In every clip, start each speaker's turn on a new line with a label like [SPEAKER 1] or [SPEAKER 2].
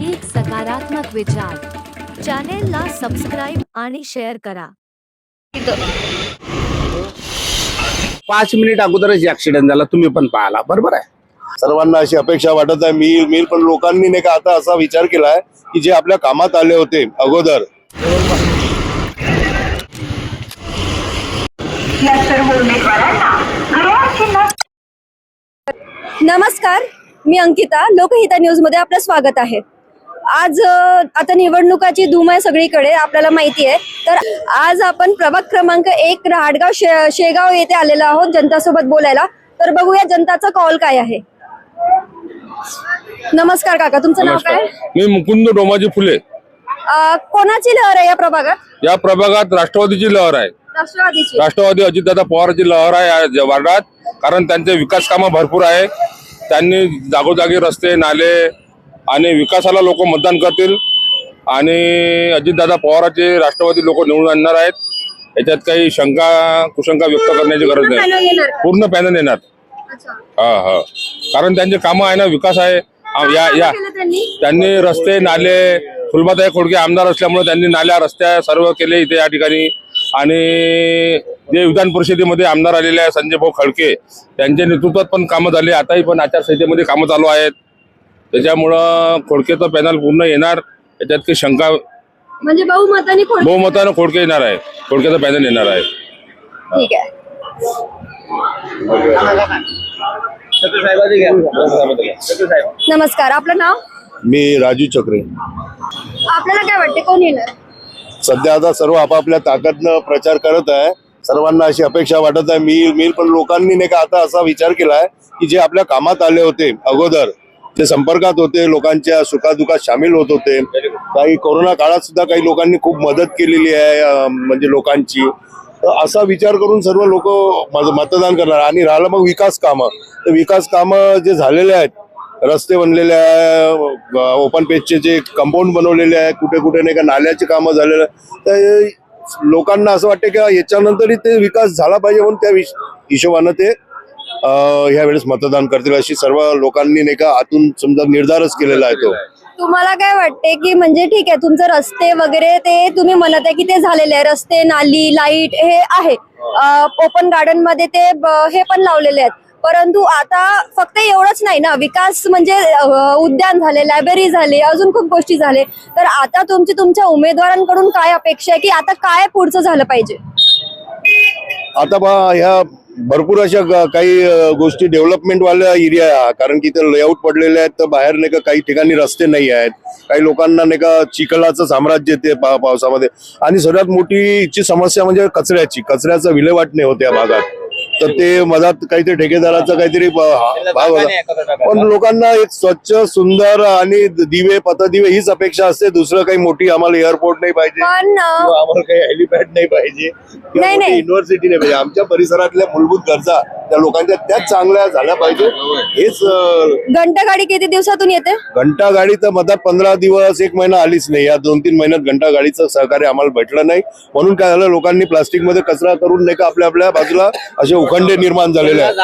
[SPEAKER 1] एक सकारात्मक विचार. चॅनेलला सबस्क्राईब आणि शेअर करा.
[SPEAKER 2] पाच मिनिट अगोदरच ऍक्सिडेंट झाला तुम्ही पण पाहिला बरोबर आहे?
[SPEAKER 3] सर्वांना अशी अपेक्षा वाटत आहे. मी मी पण लोकांनी नाही का आता असा विचार केलाय की जे आपल्या कामात आले होते अगोदर.
[SPEAKER 4] नमस्कार मी अंकिता. लोकहिता न्यूजमध्ये आपलं स्वागत आहे. आज आता निवडणुकाची धूम आहे सगळीकडे आपल्याला माहिती आहे. तर आज आपण प्रभाग क्रमांक एक रहाटगाव शे शेगाव येथे आलेलो आहोत जनतासोबत बोलायला. तर बघूया जनताचा कॉल काय आहे. नमस्कार काका तुमचं नाव काय?
[SPEAKER 5] मी मुकुंद डोमाजी फुले.
[SPEAKER 4] अ, कोणाची लहर आहे या प्रभागात?
[SPEAKER 5] या प्रभागात राष्ट्रवादीची लहर आहे.
[SPEAKER 4] राष्ट्रवादीची.
[SPEAKER 5] राष्ट्रवादी अजितदादा पवारची लहर आहे या ज- वार्डात. कारण त्यांचे विकास कामं भरपूर आहे. त्यांनी जागोजागी रस्ते नाले आणि विकासाला लोक मतदान करतील. आणि अजितदादा पवाराचे राष्ट्रवादी लोक निवडून आणणार आहेत. याच्यात काही शंका कुशंका व्यक्त करण्याची गरज नाही? पूर्ण पॅनल येणार. हा हा. कारण त्यांचे कामं आहे ना विकास आहे. या या.
[SPEAKER 4] त्यांनी?
[SPEAKER 5] रस्ते नाले फुलबाताई खोडके आमदार असल्यामुळे त्यांनी नाल्या रस्त्या सर्व केले इथे या ठिकाणी. आणि जे विधान परिषदेमध्ये आमदार आलेले आहे संजय भाऊ खडके त्यांच्या नेतृत्वात पण कामं झाली. आताही पण आचारसंहितेमध्ये कामं चालू आहेत. त्याच्यामुळं खोडकेचं पॅनल पूर्ण येणार. याच्यात काही शंका
[SPEAKER 4] म्हणजे बहुमताने खोड
[SPEAKER 5] बहुमतानं खोडके येणार आहे. खोडकेचं पॅनल येणार आहे.
[SPEAKER 4] ठीक आहे. नमस्कार आपलं नाव?
[SPEAKER 3] मी राजू चक्रे.
[SPEAKER 4] आपल्याला काय वाटते कोण येणार?
[SPEAKER 3] सध्या आता सर्व आपापल्या ताकदनं प्रचार करत आहे. सर्वांना अशी अपेक्षा वाटत आहे. मी मी पण लोकांनी नाही का आता असा विचार केलाय की जे आपल्या कामात आले होते अगोदर ते संपर्कात होते लोकांच्या सुखादुखात सामील होत होते. काही कोरोना काळात सुद्धा काही लोकांनी खूप मदत केलेली आहे म्हणजे लोकांची. असा विचार करून सर्व लोक मतदान करणार आणि राहिलं मग विकास कामं. तर विकास कामं जे झालेले आहेत रस्ते बनलेले आहे ओपन पेजचे जे कंपाऊंड बनवलेले आहे कुठे कुठे नाही का नाल्याचे कामं झालेले तर लोकांना असं वाटतं की याच्यानंतरही ते विकास झाला पाहिजे म्हणून त्या हिशोबानं ते ह्या वेळेस मतदान करतील अशी सर्व लोकांनी नाही का आतून समजा निर्धारच केलेला आहे तो.
[SPEAKER 4] तुम्हाला काय वाटते की म्हणजे ठीक आहे तुमचं रस्ते वगैरे ते तुम्ही म्हणत आहे की ते झालेले आहे. रस्ते नाली लाइट हे आहे. ओपन गार्डनमध्ये ते हे पण लावलेले आहेत. परंतु आता फक्त एवढंच नाही ना विकास म्हणजे उद्यान झाले लायब्ररी झाले अजून खूप गोष्टी झाले. तर आता तुमची तुमच्या उमेदवारांकडून काय अपेक्षा आहे की आता काय पुढचं झालं पाहिजे?
[SPEAKER 3] आता ह्या भरपूर अशा काही गोष्टी डेव्हलपमेंट वाल्या एरिया कारण की इथे लेआउट पडलेले आहेत तर बाहेर नाही का काही ठिकाणी रस्ते नाही आहेत. काही लोकांना नाही का चिखलाचं साम्राज्य येते पावसामध्ये. आणि सगळ्यात मोठी ची समस्या म्हणजे कचऱ्याची. कचऱ्याचा विल्हेवाट नाही होते या भागात. तर ते मधात काहीतरी ठेकेदाराचा काहीतरी भाग होता. पण लोकांना एक स्वच्छ सुंदर आणि दिवे पथदिवे हीच अपेक्षा असते. दुसरं काही मोठी आम्हाला एअरपोर्ट नाही पाहिजे. आम्हाला काही हेलिपॅड नाही पाहिजे. युनिव्हर्सिटी नाही पाहिजे. आमच्या परिसरातल्या मूलभूत गरजा त्या लोकांच्या त्याच चांगल्या झाल्या पाहिजे. हेच अं,
[SPEAKER 4] घंटागाडी किती दिवसातून येते?
[SPEAKER 3] घंटा गाडी तर मधात पंधरा दिवस एक महिना आलीच नाही. या दोन तीन महिन्यात घंटा गाडीचं सहकार्य आम्हाला भेटलं नाही. म्हणून काय झालं लोकांनी प्लास्टिकमध्ये कचरा करून नाही का आपल्या आपल्या बाजूला असे उखंडे निर्माण झालेले आहेत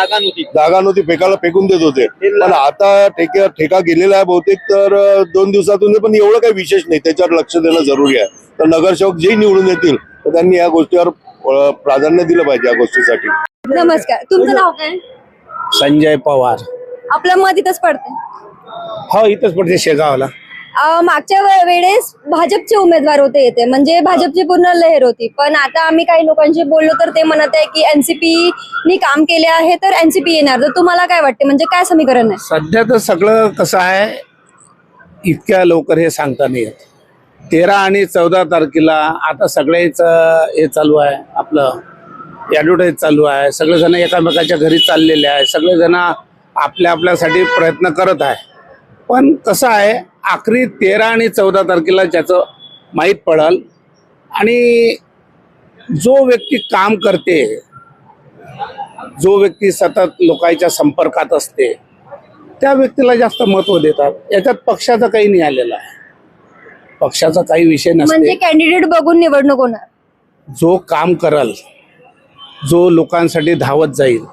[SPEAKER 3] जागा नव्हती. फेकायला फेकून देत होते. पण आता ठेका ठेका गेलेला आहे बहुतेक तर दोन दिवसातून ते पण एवढं काही विशेष नाही. त्याच्यावर लक्ष देणं जरुरी आहे. तर नगरसेवक जे निवडून येतील तर त्यांनी या गोष्टीवर प्राधान्य दिलं पाहिजे या गोष्टीसाठी.
[SPEAKER 4] नमस्कार. तुमचं नाव काय?
[SPEAKER 2] संजय पवार.
[SPEAKER 4] आपलं मत इथंच पडते
[SPEAKER 2] हो इथंच पडते शेगावला.
[SPEAKER 4] मागच्या वेळेस भाजपचे उमेदवार होते येते म्हणजे भाजपची पूर्ण लहर होती. पण आता आम्ही काही लोकांशी बोललो तर ते म्हणत आहे की एनसीपी नी काम केले आहे तर एनसीपी येणार. तर तुम्हाला काय वाटते? म्हणजे काय समीकरण आहे?
[SPEAKER 2] सध्या तर सगळं कसं आहे इतक्या लवकर हे सांगता नाही येत. तेरा आणि चौदा तारखेला आता सगळ्याच हे चालू आहे आपलं. ॲडव्हर्टाईज चालू आहे. सगळेजण एकामेकाच्या घरी चाललेले आहे. सगळेजण आपल्या आपल्यासाठी प्रयत्न करत आहे. पण कसं आहे आखरी तेरा आणि चौदा तारखेला ज्याचं माहीत पडल आणि जो व्यक्ती काम करते जो व्यक्ती सतत लोकांच्या संपर्कात असते त्या व्यक्तीला जास्त महत्त्व देतात. याच्यात पक्षाचं काही नाही आलेलं आहे. पक्षाचा काही विषय
[SPEAKER 4] म्हणजे
[SPEAKER 2] नसते
[SPEAKER 4] कॅन्डिडेट बघून निवडणूक होणार.
[SPEAKER 2] जो काम करल जो लोकांसाठी धावत जाईल.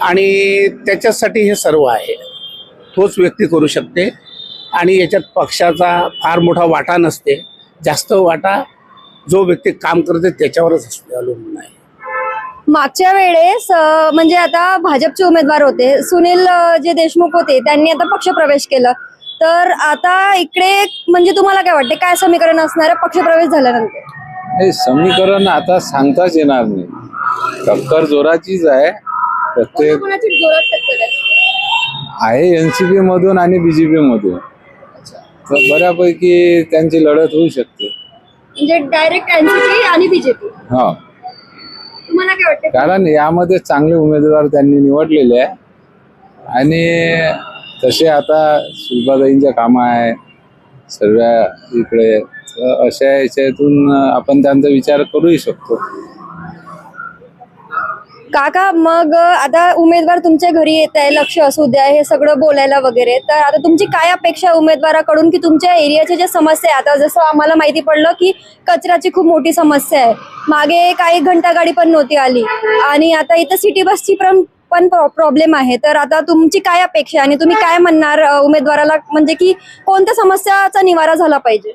[SPEAKER 2] आणि त्याच्यासाठी हे सर्व आहे. तोच व्यक्ती करू शकते. आणि याच्यात पक्षाचा फार मोठा वाटा नसते. जास्त वाटा जो व्यक्ती काम करते त्याच्यावरच असते अवलंबून आहे.
[SPEAKER 4] मागच्या वेळेस म्हणजे आता भाजपचे उमेदवार होते. सुनील जे देशमुख होते त्यांनी आता पक्षप्रवेश केलं. तर आता इकडे म्हणजे तुम्हाला काय वाटते? काय समीकरण असणार आहे पक्षप्रवेश झाल्यानंतर?
[SPEAKER 6] हे समीकरण आता सांगताच येणार नाही. टक्कर जोराचीच आहे. प्रत्येक
[SPEAKER 4] आहे?
[SPEAKER 6] आहे एनसीपी मधून आणि बीजेपी मधून. तर बऱ्यापैकी त्यांची लढत होऊ शकते.
[SPEAKER 4] म्हणजे डायरेक्ट एनसीपी आणि बीजेपी
[SPEAKER 6] हा.
[SPEAKER 4] तुम्हाला काय वाटते?
[SPEAKER 6] कारण यामध्ये चांगले उमेदवार त्यांनी निवडलेले आहे. आणि तसे आता सुलभाताईंच्या कामं आहे. सर्व इकडे तर अशा याच्यातून आपण त्यांचा विचार करूही शकतो.
[SPEAKER 4] काका मग आता उमेदवार तुमच्या घरी येत आहे लक्ष असू द्या हे सगळं बोलायला वगैरे. तर आता तुमची काय अपेक्षा उमेदवाराकडून? की तुमच्या एरियाच्या ज्या समस्या आहे आता जसं आम्हाला माहिती पडलं की कचऱ्याची खूप मोठी समस्या आहे. मागे काही घंटा गाडी पण नव्हती आली. आणि आता इथं सिटी बसची पण पण प्रॉब्लेम आहे. तर आता तुमची काय अपेक्षा आहे? आणि तुम्ही काय म्हणणार उमेदवाराला? म्हणजे की कोणत्या समस्याचा निवारा झाला पाहिजे?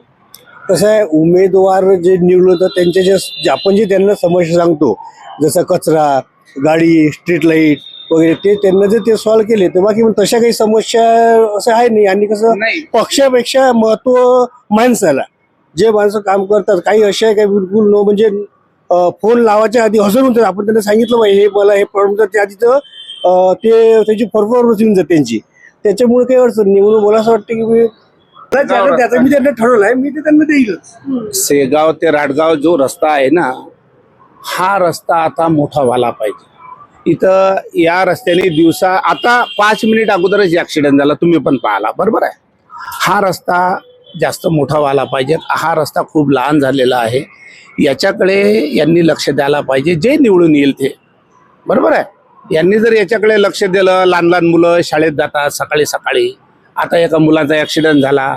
[SPEAKER 7] कसं आहे उमेदवार जे निवडलं त्यांचे जे ज्या आपण जे त्यांना समस्या सांगतो जसं कचरा गाडी स्ट्रीट लाइट वगैरे ते त्यांना जर ते सॉल्व्ह केले तर बाकी मग तशा काही समस्या असं आहे नाही. आणि कसं
[SPEAKER 2] नाही.
[SPEAKER 7] पक्षापेक्षा महत्त्व माणसाला. जे माणसं काम करतात काही असे आहे काय बिलकुल नो म्हणजे अं, फोन लावायच्या आधी हजर होतात आपण त्यांना सांगितलं पाहिजे हे मला हे प्रॉब्लेम तर त्या आधी तर अं, ते त्याची परफॉर्मन्स येऊन जाते त्यांची. त्याच्यामुळे काही अडचण नाही. म्हणून मला असं वाटतं की मी त्याचा मी त्यांना ठरवलं आहे मी ते त्यांना देईलच.
[SPEAKER 2] सेगाव ते राडगाव जो रस्ता आहे ना हा रस्ता आता मोठा व्हायला पाहिजे. इथं या रस्त्याने दिवसा आता पाच मिनिट अगोदरच ऍक्सिडेंट झाला तुम्ही पण पाहिला बरोबर आहे? हा रस्ता जास्त मोठा व्हायला पाहिजे. हा रस्ता खूप लहान झालेला आहे. याच्याकडे यांनी लक्ष द्यायला पाहिजे जे निवडून येईल ते. बरोबर आहे? यांनी जर याच्याकडे लक्ष दिलं लहान लहान मुलं शाळेत जातात सकाळी सकाळी आता एका मुलाचा ॲक्सिडेंट झाला.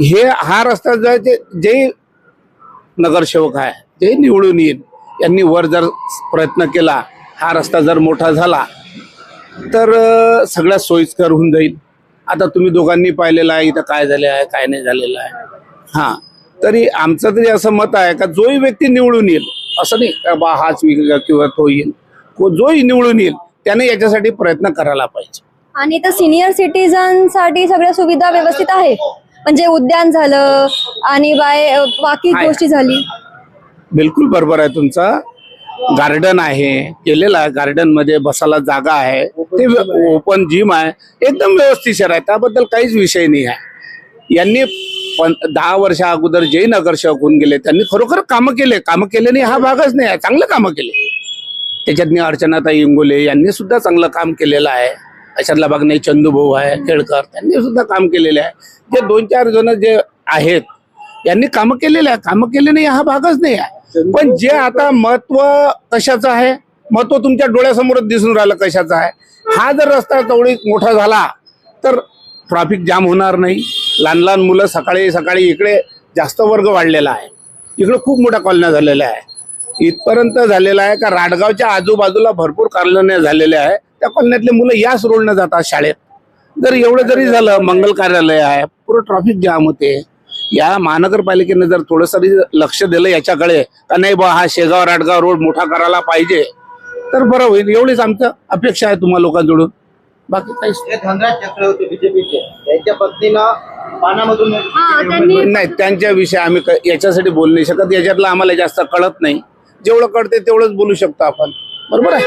[SPEAKER 2] हे हा रस्ता जर जे जे नगरसेवक आहे जे निवडून येईल यांनी वर जर प्रयत्न केला हा रस्ता जर मोठा झाला तर सगळ्यात सोयीस्कर होऊन जाईल. आता तुम्ही दोघांनी पाहिलेलं आहे इथं काय झाले आहे काय नाही झालेलं आहे. हां. तरी आमचं तरी असं मत आहे का जोही व्यक्ती निवडून येईल असं नाही बा हाच किंवा तो येईल. को- जोही निवडून येईल त्याने याच्यासाठी प्रयत्न करायला पाहिजे.
[SPEAKER 4] आणि तर सिनियर सिटीजनसाठी सगळ्या सुविधा व्यवस्थित आहे म्हणजे उद्यान झालं आणि बाय बाकी. गोष्टी झाली.
[SPEAKER 2] बिलकुल बरोबर आहे तुमचं. गार्डन आहे केलेलं आहे. गार्डनमध्ये बसायला जागा आहे. ते ओपन जिम आहे. एकदम व्यवस्थिशीर आहे. त्याबद्दल काहीच विषय नाही आहे. यांनी पण दहा वर्षा अगोदर जे नगरसेवक होऊन गेले. त्यांनी खरोखर कामं केले. कामं केले नाही हा भागच नाही आहे. चांगलं कामं केले. त्याच्यातनी अर्चनाताई इंगोले यांनी सुद्धा चांगलं काम केलेलं आहे. अशातला भाग नाही चंदूभाऊ आहे केळकर त्यांनी सुद्धा काम केलेले आहे. जे दोन चार जण जे आहेत यांनी कामं केलेले आहे. कामं केले नाही हा भागच नाही आहे. पण जे आता महत्त्व कशाचं आहे महत्त्व तुमच्या डोळ्यासमोरच दिसून राहिलं कशाचं आहे. हा जर रस्ता तेवढी मोठा झाला तर ट्रॅफिक जाम होणार नाही. लहान लहान मुलं सकाळी सकाळी इकडे जास्त वर्ग वाढलेला आहे. इकडे खूप मोठ्या कॉलन्या झालेल्या आहे. इथपर्यंत झालेला आहे का राडगावच्या आजूबाजूला भरपूर कॉलन्या झालेल्या आहे. त्या कॉलन्यातले मुलं याच रोडनं जातात शाळेत. जर एवढं जरी झालं मंगल कार्यालय आहे पुरं ट्रॅफिक जाम होते. या महानगरपालिकेने जर थोडं तरी लक्ष दिलं याच्याकडे का नाही बा हा शेगाव राडगाव रोड मोठा करायला पाहिजे तर बरं होईल. एवढीच आमचं अपेक्षा आहे तुम्हा लोकांकडून बाकी काहीच
[SPEAKER 8] हे धनराज चक्रवर्ती बीजेपीचे. त्यांच्या पत्नीनं पानामधून
[SPEAKER 4] हा त्यांनी
[SPEAKER 2] नाही त्यांच्याविषयी आम्ही क- याच्यासाठी बोलू नाही शकत. याच्यातलं आम्हाला जास्त कळत नाही. जेवढं कळते तेवढंच बोलू शकतो आपण. बरोबर आहे?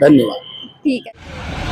[SPEAKER 2] धन्यवाद.
[SPEAKER 4] ठीक आहे.